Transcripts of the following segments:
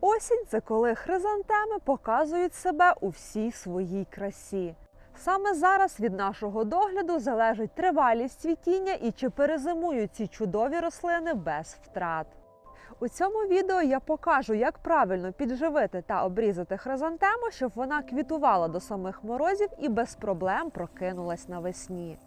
Осінь це коли хризантеми показують себе у всій своїй красі. Саме зараз від нашого догляду залежить тривалість цвітіння і чи перезимують ці чудові рослини без втрат. У цьому відео я покажу, як правильно підживити та обрізати хризантему, щоб вона квітувала до самих морозів і без проблем прокинулась навесні.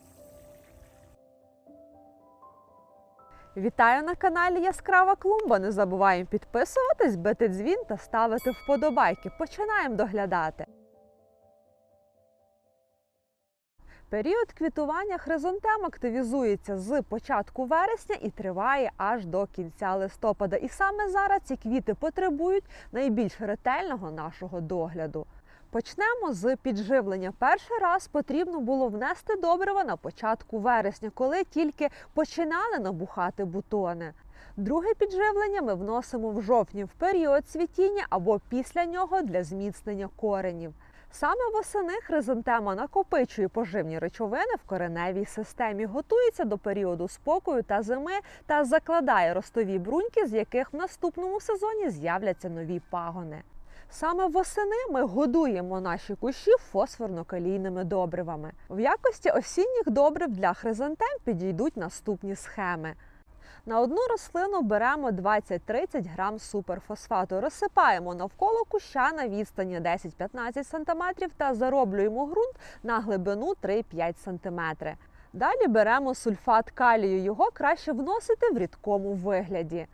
Вітаю на каналі Яскрава Клумба. Не забуваємо підписуватись, бити дзвін та ставити вподобайки. Починаємо доглядати. Період квітування хризантем активізується з початку вересня і триває аж до кінця листопада. І саме зараз ці квіти потребують найбільш ретельного нашого догляду. Почнемо з підживлення. Перший раз потрібно було внести добрива на початку вересня, коли тільки починали набухати бутони. Друге підживлення ми вносимо в жовтні в період цвітіння або після нього для зміцнення коренів. Саме восени хризантема накопичує поживні речовини в кореневій системі, готується до періоду спокою та зими та закладає ростові бруньки, з яких в наступному сезоні з'являться нові пагони. Саме восени ми годуємо наші кущі фосфорно-калійними добривами. В якості осінніх добрив для хризантем підійдуть наступні схеми. На одну рослину беремо 20-30 грам суперфосфату, розсипаємо навколо куща на відстані 10-15 см та зароблюємо ґрунт на глибину 3-5 см. Далі беремо сульфат калію, його краще вносити в рідкому вигляді.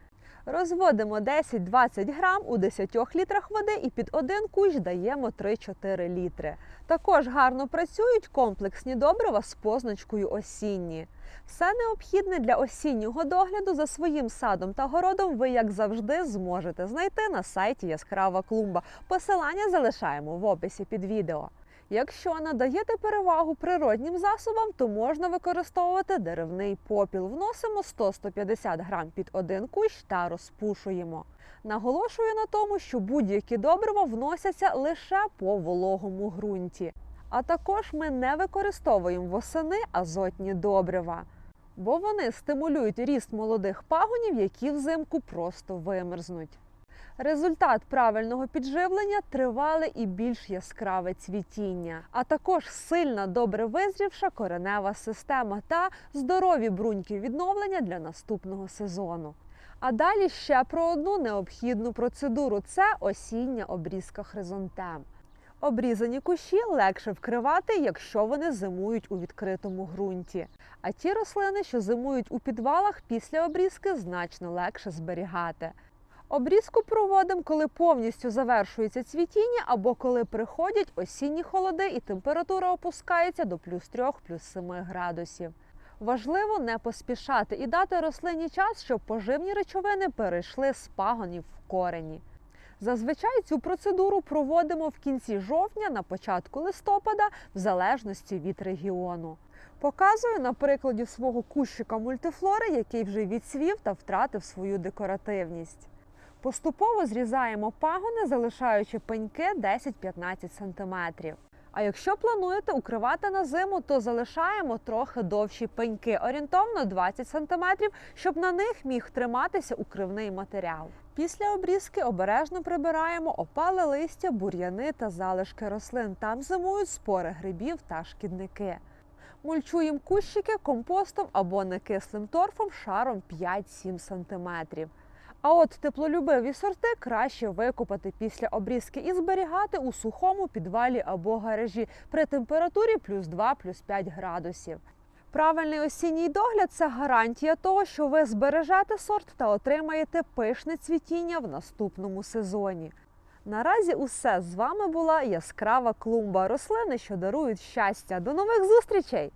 Розводимо 10-20 грам у 10 літрах води і під один кущ даємо 3-4 літри. Також гарно працюють комплексні добрива з позначкою осінні. Все необхідне для осіннього догляду за своїм садом та городом ви, як завжди, зможете знайти на сайті Яскрава клумба. Посилання залишаємо в описі під відео. Якщо надаєте перевагу природнім засобам, то можна використовувати деревний попіл. Вносимо 100-150 грам під один кущ та розпушуємо. Наголошую на тому, що будь-які добрива вносяться лише по вологому ґрунті. А також ми не використовуємо восени азотні добрива, бо вони стимулюють ріст молодих пагонів, які взимку просто вимерзнуть. Результат правильного підживлення тривале і більш яскраве цвітіння, а також сильна, добре визрівша коренева система та здорові бруньки відновлення для наступного сезону. А далі ще про одну необхідну процедуру це осіння обрізка хризантем. Обрізані кущі легше вкривати, якщо вони зимують у відкритому ґрунті. А ті рослини, що зимують у підвалах після обрізки, значно легше зберігати. Обрізку проводимо, коли повністю завершується цвітіння або коли приходять осінні холоди і температура опускається до плюс 3, плюс 7 градусів. Важливо не поспішати і дати рослині час, щоб поживні речовини перейшли з пагонів в корені. Зазвичай цю процедуру проводимо в кінці жовтня, на початку листопада, в залежності від регіону. Показую на прикладі свого кущика мультифлори, який вже відсвів та втратив свою декоративність. Поступово зрізаємо пагони, залишаючи пеньки 10-15 см. А якщо плануєте укривати на зиму, то залишаємо трохи довші пеньки, орієнтовно 20 см, щоб на них міг триматися укривний матеріал. Після обрізки обережно прибираємо опале листя, бур'яни та залишки рослин. Там зимують спори грибів та шкідники. Мульчуємо кущики компостом або некислим торфом шаром 5-7 см. А от теплолюбиві сорти краще викопати після обрізки і зберігати у сухому підвалі або гаражі при температурі плюс 2 плюс 5 градусів. Правильний осінній догляд це гарантія того, що ви збережете сорт та отримаєте пишне цвітіння в наступному сезоні. Наразі усе з вами була яскрава клумба рослини, що дарують щастя. До нових зустрічей!